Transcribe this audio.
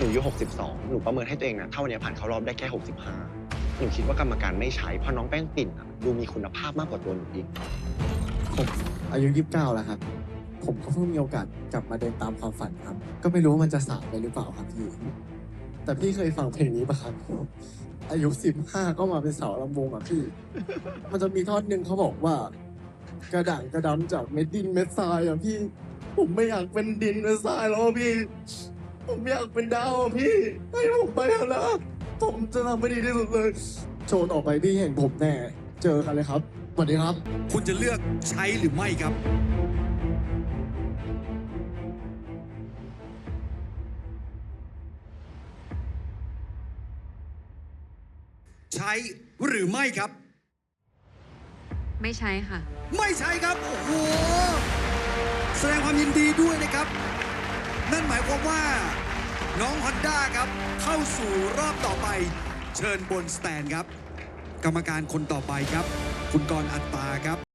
หนูอายุ62 หนูประเมินให้ตัวเองนะเท่านี้ผ่านเข้ารอบได้แค่ 65 หนูคิดว่ากรรมการไม่ใช้เพราะน้องแป้งปิ่นอะดูมีคุณภาพมากกว่าตัวหนูอีก ผมอายุ 29 แล้วครับ ผมก็เพิ่งมีโอกาสกลับมาเดินตามความฝันครับ ก็ไม่รู้ว่ามันจะสายไปหรือเปล่าครับพี่ แต่พี่เคยฟังเพลงนี้ปะครับ อายุ 15 ก็มาเป็นสาวลำวงอะพี่ มันจะมีท่อนหนึ่งเขาบอกว่า กระด่างกระดำจากเม็ดดินเม็ดทรายอะพี่ ผมไม่อยากเป็นดินเป็นทรายแล้วอะพี่ ผมอยากเป็นดาวอะพี่ให้ผมไปเถอะนะผมจะทำให้ดีที่สุดเลย โชว์ต่อไปพี่เห็นผมแน่ เจอกันเลยครับสวัสดีครับ คุณจะเลือกใช้หรือไม่ครับ ใช้หรือไม่ครับ ไม่ใช้ค่ะ ไม่ใช่ครับ โอ้โห แสดงความยินดีด้วยนะครับ นั่นหมายความว่า น้องฮอนด้าครับ เข้าสู่รอบต่อไป เชิญบนสแตนครับ กรรมการคนต่อไปครับ คุณกรอัตตาครับ